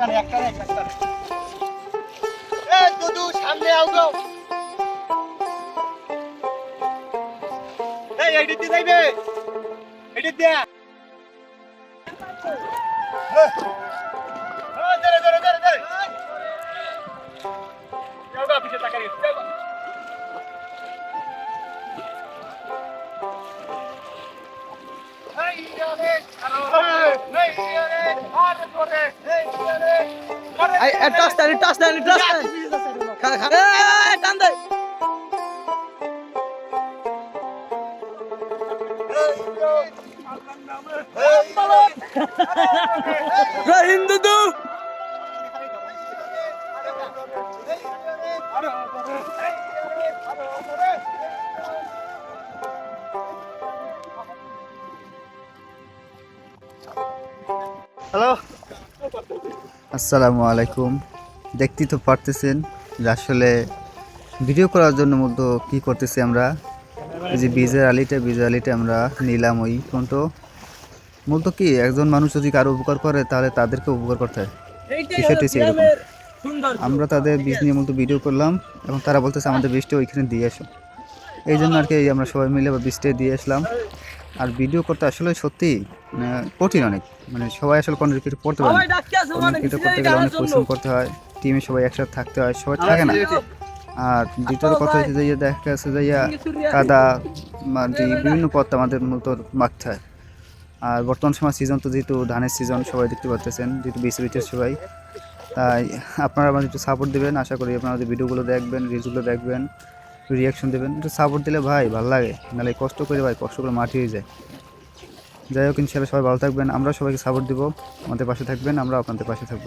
একটানে একটানে একটানে এ দুদু সামনে আও গো এই এডিট দি যাইবে দিয়া হ্যাঁ ধরে ধরে ধরে ধরে যাও গো পিছে তাকারি যাও গো। এই রে আরও এই রে আরে করে এই রে টস দেন টস দেন টস দেন। টান দে। রহিম দুদু হ্যালো। আসসালামু আলাইকুম। দেখতেই তো পারতেছেন যে আসলে ভিডিও করার জন্য মূলত কি করতেছি আমরা। এই যে বীজের আলিটা বীজের আলিটা আমরা নিলাম ওই পর্যন্ত মূলত কি একজন মানুষ যদি কারও উপকার করে তাহলে তাদেরকে উপকার করতে হয়? বিষয়টি এরকম। আমরা তাদের বীজ নিয়ে মূলত ভিডিও করলাম এবং তারা বলতেছে আমাদের বীজটা ওইখানে দিয়ে আসো। এই জন্য আর কি আমরা সবাই মিলে বা বীজটা দিয়ে আসলাম। আর ভিডিও করতে আসলে সত্যি মানে কঠিন অনেক। মানে সবাই আসলে কোনো কিছু পড়তে পারে না। আছে কিছু করতে গেলে অনেক পরিশ্রম করতে হয়। টিমে সবাই একসাথে থাকতে হয় সবাই থাকে না। আর দ্বিতীয় কথা হচ্ছে যে দেখা যাচ্ছে যে ইয়া কাদা মাটি বিভিন্ন পথ আমাদের মূলত মাখতে হয়। আর বর্তমান সময় সিজন তো যেহেতু ধানের সিজন সবাই দেখতে পাচ্ছেন যেহেতু বেশি সবাই। তাই আপনারা আমাদের একটু সাপোর্ট দেবেন। আশা করি আপনারা ভিডিওগুলো দেখবেন রিলসগুলো দেখবেন। রিয়াকশন দেবেন। একটু সাপোর্ট দিলে ভাই ভালো লাগে। নাহলে কষ্ট করে ভাই কষ্ট করে মাটি হয়ে যায়। যাই হোক ইনশাল্লাহ সবাই ভালো থাকবেন। আমরা সবাইকে সাপোর্ট দিব। আমাদের পাশে থাকবেন আমরা আপনাদের পাশে থাকব।